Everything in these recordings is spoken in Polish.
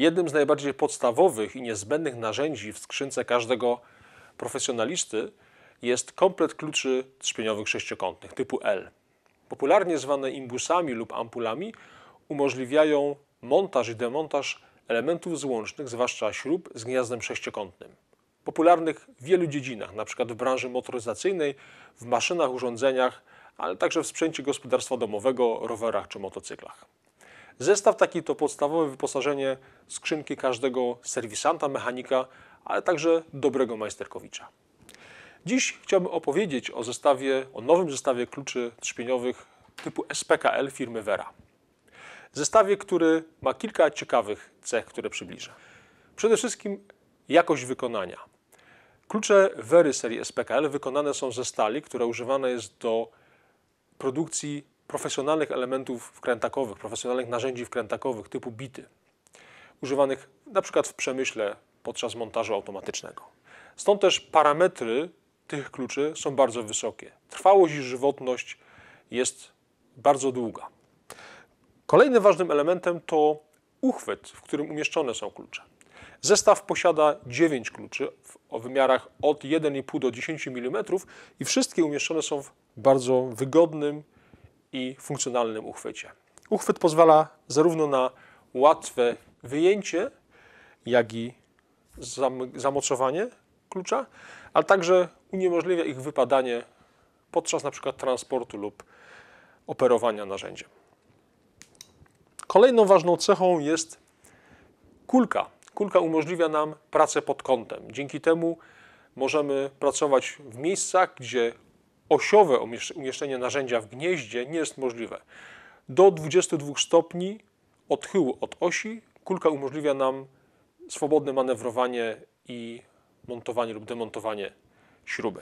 Jednym z najbardziej podstawowych i niezbędnych narzędzi w skrzynce każdego profesjonalisty jest komplet kluczy trzpieniowych sześciokątnych typu L. Popularnie zwane imbusami lub ampulami umożliwiają montaż i demontaż elementów złącznych, zwłaszcza śrub z gniazdem sześciokątnym. Popularnych w wielu dziedzinach, np. w branży motoryzacyjnej, w maszynach, urządzeniach, ale także w sprzęcie gospodarstwa domowego, rowerach czy motocyklach. Zestaw taki to podstawowe wyposażenie skrzynki każdego serwisanta, mechanika, ale także dobrego majsterkowicza. Dziś chciałbym opowiedzieć o zestawie, o nowym zestawie kluczy trzpieniowych typu SPKL firmy Vera. Zestawie, który ma kilka ciekawych cech, które przybliżę. Przede wszystkim jakość wykonania. Klucze Very serii SPKL wykonane są ze stali, która używana jest do produkcji profesjonalnych elementów wkrętakowych, profesjonalnych narzędzi wkrętakowych typu bity, używanych na przykład w przemyśle podczas montażu automatycznego. Stąd też parametry tych kluczy są bardzo wysokie. Trwałość i żywotność jest bardzo długa. Kolejnym ważnym elementem to uchwyt, w którym umieszczone są klucze. Zestaw posiada 9 kluczy o wymiarach od 1,5 do 10 mm i wszystkie umieszczone są w bardzo wygodnym i funkcjonalnym uchwycie. Uchwyt pozwala zarówno na łatwe wyjęcie, jak i zamocowanie klucza, ale także uniemożliwia ich wypadanie podczas np. transportu lub operowania narzędziem. Kolejną ważną cechą jest kulka. Kulka umożliwia nam pracę pod kątem. Dzięki temu możemy pracować w miejscach, gdzie osiowe umieszczenie narzędzia w gnieździe nie jest możliwe. Do 22 stopni odchyłu od osi kulka umożliwia nam swobodne manewrowanie i montowanie lub demontowanie śruby.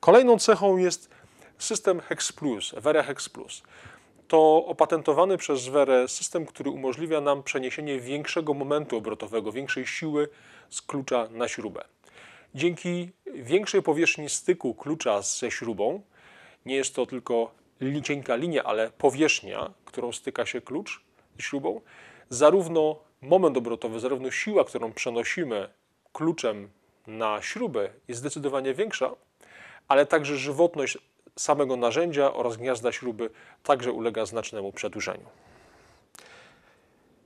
Kolejną cechą jest system Hex Plus, Vera Hex Plus. To opatentowany przez Werę system, który umożliwia nam przeniesienie większego momentu obrotowego, większej siły z klucza na śrubę. Dzięki większej powierzchni styku klucza ze śrubą, nie jest to tylko cienka linia, ale powierzchnia, którą styka się klucz z śrubą, zarówno moment obrotowy, zarówno siła, którą przenosimy kluczem na śrubę jest zdecydowanie większa, ale także żywotność samego narzędzia oraz gniazda śruby także ulega znacznemu przedłużeniu.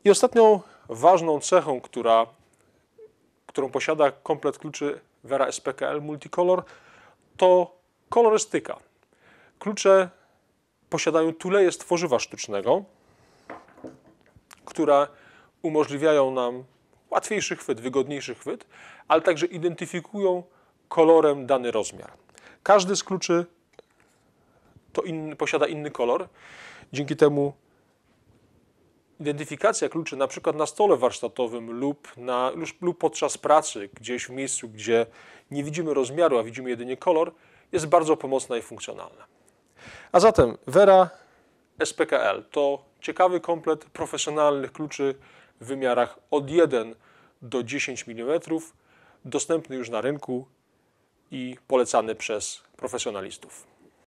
I ostatnią ważną cechą, która, którą posiada komplet kluczy Vera SPKL Multicolor, to kolorystyka. Klucze posiadają tuleje z tworzywa sztucznego, które umożliwiają nam łatwiejszy chwyt, wygodniejszy chwyt, ale także identyfikują kolorem dany rozmiar. Każdy z kluczy to inny, posiada inny kolor. Dzięki temu identyfikacja kluczy na przykład na stole warsztatowym lub, na, lub podczas pracy gdzieś w miejscu, gdzie nie widzimy rozmiaru, a widzimy jedynie kolor, jest bardzo pomocna i funkcjonalna. A zatem Vera SPKL to ciekawy komplet profesjonalnych kluczy w wymiarach od 1 do 10 mm, dostępny już na rynku i polecany przez profesjonalistów.